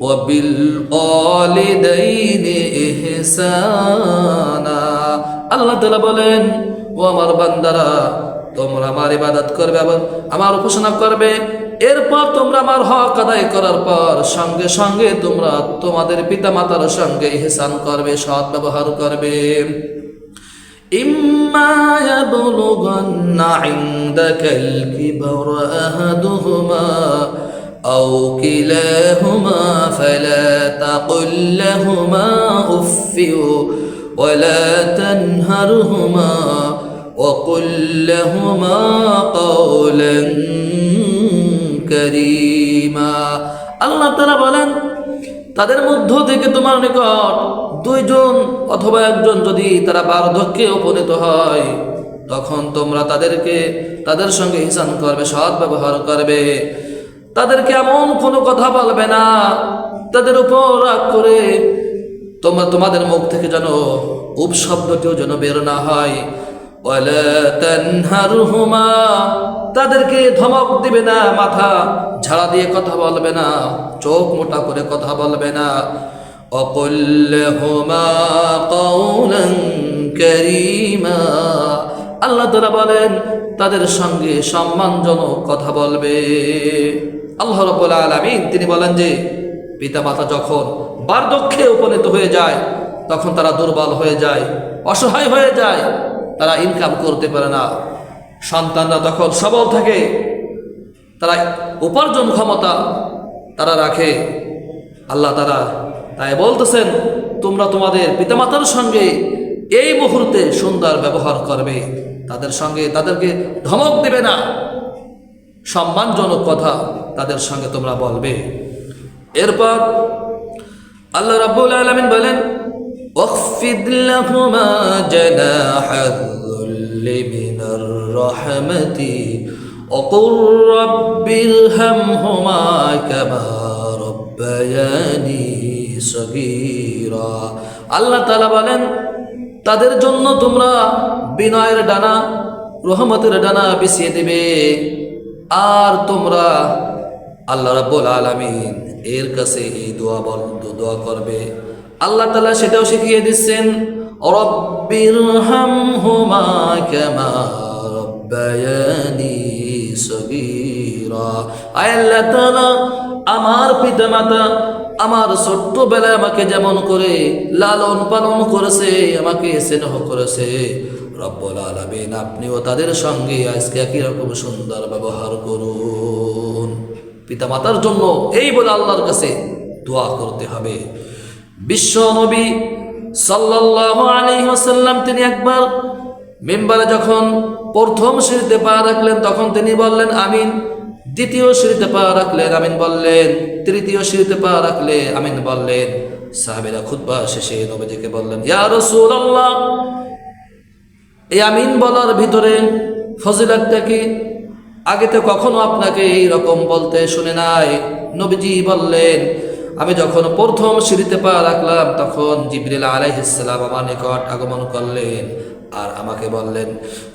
وبالوالدين إحسانا আল্লাহ তাআলা বলেন ও আমার বান্দারা তোমরা আমার ইবাদত করবে আবার আমার উপাসনা করবে এরপর তোমরা আমার হক আদায় করার পর সঙ্গে সঙ্গে তোমরা তোমাদের পিতামাতার সঙ্গে ইহসান করবে সৎ ব্যবহার করবে إما يبلغن عندك الكبر أحدهما أو كلاهما فلا تقل لهما أف ولا تنهرهما وقل لهما قولا كريما الله تعالى বলেন তাদের মধ্য থেকে তোমার নিকট দুইজন অথবা একজন যদি তারা বার্ধক্যে উপনীত হয় তখন তোমরা তাদেরকে তাদের সঙ্গে হিসান করবে সৎ ব্যবহার করবে তাদেরকে এমন কোনো কথা বলবে না। তাদের উপর রাগ করে তোমরা তোমাদের মুখ থেকে যেন উপশব্দটিও যেন বের না হয়। তাদেরকে ধমক দিবে না, মাথা ঝাড়া দিয়ে কথা বলবে না, চোখ মোটা করে কথা বলবে না। আল্লাহ তাআলা বলেন, তাদের সঙ্গে সম্মানজনক কথা বলবে। আল্লাহ রাব্বুল আলামিন, তিনি বলেন যে, পিতামাতা যখন বার্ধক্যে উপনীত হয়ে যায়, তখন তারা দুর্বল হয়ে যায়, অসহায় হয়ে যায়, তারা ইনকাম করতে পারে না। সন্তানরা তখন সবল থাকে, তারা উপার্জন ক্ষমতা তারা রাখে। আল্লাহ তারা তাই বলতেছেন, তোমরা তোমাদের পিতামাতার সঙ্গে এই মুহূর্তে সুন্দর ব্যবহার করবে। তাদের সঙ্গে তাদেরকে ধমক দেবে না। সম্মানজনক কথা তাদের সঙ্গে তোমরা বলবে এরপর আল্লাহ রাব্বুল আলামিন বলেন واخفض لهما جناح الذل من الرحمة وقل رب ارحمهما كما ربياني صغيرا আল্লাহ তাআলা বলেন তাদের জন্য তোমরা বিনয়ের ডানা রহমতের ডানা বিছিয়ে দেবে আর তোমরা আল্লাহ রাব্বুল আলামিন এর কাছে এই দোয়া বল দোয়া করবে। আল্লাহ তাআলা সেটাও শিখিয়ে দিচ্ছেন রব্বির হামহুমা কামা রব্বায়ানি সগীরা। আল্লাহ তাআলা, আমার পিতামাতা আমার ছোট্টবেলায় আমাকে যেমন করে লালন পালন করেছে, আমাকে স্নেহ করেছে। রব্বুল আলামিন, আপনিও তাদের সঙ্গে আজকে একই রকম সুন্দর ব্যবহার করুন। পিতামাতার জন্য এই বলে আল্লাহর কাছে দোয়া করতে হবে। বিশ্ব নবী আলাইহি তিনি একবার মেম্বারে যখন প্রথম সিঁড়িতে পা রাখলেন, তখন তিনি বললেন, আমিন। দ্বিতীয় সিঁড়িতে পা রাখলেন আমিন বললেন, তৃতীয় সিঁড়িতে পা রাখলে আমিন বললেন। সাহাবেরা খুতবা শেষে নবীজিকে বললেন, ইয়া রাসূলুল্লাহ, এই আমিন বলার ভিতরে ফজিলাতটা কি? আগে তো কখনো আপনাকে এই রকম বলতে শুনে নাই। নবীজি বললেন, আমি যখন প্রথম সিঁড়িতে পা রাখলাম, তখন জিবরিল আলাইহিসসালাম আমার নিকট আগমন করলেন আর আমাকে বললেন,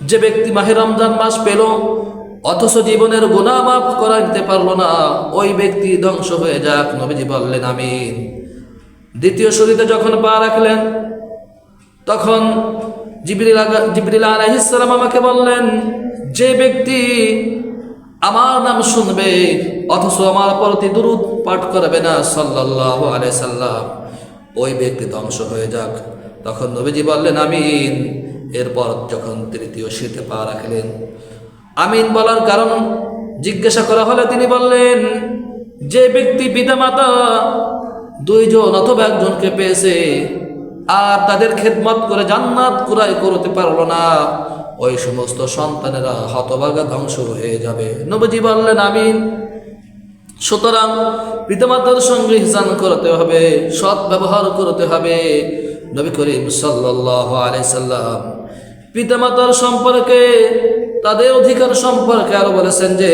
যে ব্যক্তি মাহে রমজান মাস পেল অথচ জীবনের গুনাহ মাফ করা নিতে পারল না। ওই ব্যক্তি ধ্বংস হয়ে যাক, নবীজি বললেন, আমিন। দ্বিতীয় শরীরে যখন পা রাখলেন, তখন জিবরিল জিবরিল আলাইহিসসালাম আমাকে বললেন, যে ব্যক্তি আমার নাম শুনবে, অথচ আমার প্রতি দুরুদ পাঠ করবে না, সাল্লাল্লাহু আলাইহি সাল্লাম, ওই ব্যক্তি ধ্বংস হয়ে যাক। তখন নবীজি বললেন, আমিন। এরপর যখন তৃতীয় শীতে পা রাখলেন আমিন বলার কারণ জিজ্ঞাসা করা হলে তিনি বললেন, যে ব্যক্তি পিতামাতা দুইজন অথবা একজনকে পেয়েছে আর তাদের খেদমত করে জান্নাত কুরাই করতে পারল না, ওই সমস্ত সন্তানেরা হতভাগা ধ্বংস হয়ে যাবে। নবজি বললেন, আমিন। সুতরাং পিতামাতার সঙ্গে হিসান করতে হবে, সৎ ব্যবহার করতে হবে। নবী করিম সাল্লাহ আলাইসাল্লাম পিতামাতার সম্পর্কে তাদের অধিকার সম্পর্কে আরো বলেছেন যে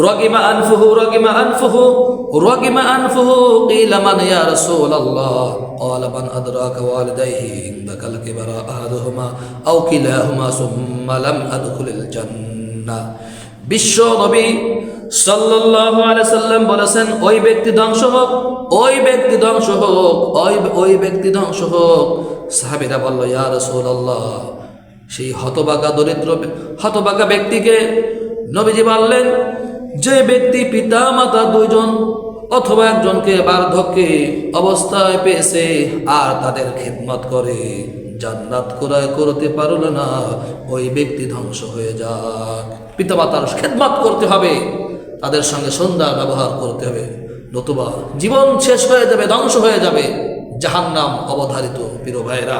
রগিমা আনফুহু রগিমা আনফুহু রগিমা আনফুহু কিলা মান ইয়া রাসূলুল্লাহ قال من أدراك والديه عندك الكبر أحدهما أو كلاهما ثم لم أدخل الجنة বিশ্ব নবী সাল্লাল্লাহু আলাইহি সাল্লাম বলেছেন ওই ব্যক্তি ধ্বংস হোক ওই ব্যক্তি ধ্বংস হোক ওই ওই ব্যক্তি ধ্বংস হোক সাহাবীরা বলল ইয়া রাসূলুল্লাহ সেই হতবাগা দরিদ্র হতবাগা ব্যক্তিকে নবীজি বললেন, যে ব্যক্তি পিতা মাতা দুইজন অথবা একজনকে বার্ধক্যে অবস্থায় পেয়েছে আর তাদের খেদমত করে, জান্নাত ক্রয় করতে পারল না, ওই ব্যক্তি ধ্বংস হয়ে যাক। পিতামাতার খেদমত করতে হবে, তাদের সঙ্গে সন্ধ্যা ব্যবহার করতে হবে, নতুবা জীবন শেষ হয়ে যাবে, ধ্বংস হয়ে যাবে, জাহান্নাম অবধারিত, প্রিয় ভাইরা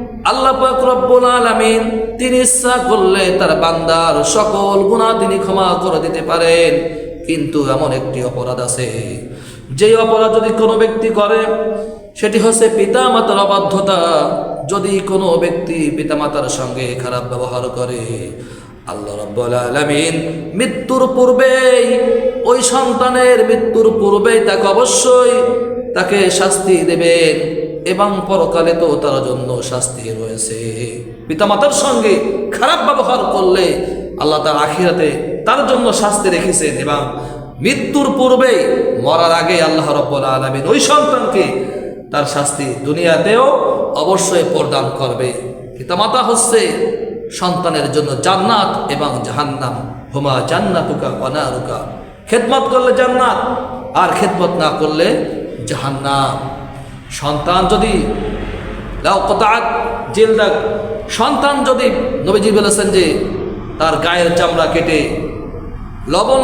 আল্লাহ রব্বুল আলামিন তিনি ইচ্ছা করলে তার বান্দার সকল গুনাহ তিনি ক্ষমা করে দিতে পারেন। কিন্তু এমন একটি অপরাধ আছে, যেই অপরাধ যদি কোনো ব্যক্তি করে, সেটি হচ্ছে পিতা মাতার অবাধ্যতা। যদি কোনো ব্যক্তি পিতা মাতার সঙ্গে খারাপ ব্যবহার করে, আল্লাহ রব্বুল আলামিন মৃত্যুর পূর্বেই ওই সন্তানের মৃত্যুর পূর্বেই তাকে অবশ্যই তাকে শাস্তি দেবেন। এবং পরকালে তো তার জন্য শাস্তি রয়েছে। পিতামাতার সঙ্গে খারাপ ব্যবহার করলে আল্লাহ তার আখিরাতে তার জন্য শাস্তি রেখেছেন এবং মৃত্যুর পূর্বে মরার আগে আল্লাহ রব্বুল আলমিন ওই সন্তানকে তার শাস্তি দুনিয়াতেও অবশ্যই প্রদান করবে। পিতামাতা হচ্ছে সন্তানের জন্য জান্নাত এবং জাহান্নাম। হুমা জান্নাতুকা অনারুকা খেদমত করলে জান্নাত আর খেদমত না করলে জাহান্নাম। সন্তান যদি লাউ কতাত জিলদাক সন্তান যদি নবীজি বলেছেন যে তার গায়ের চামড়া কেটে লবণ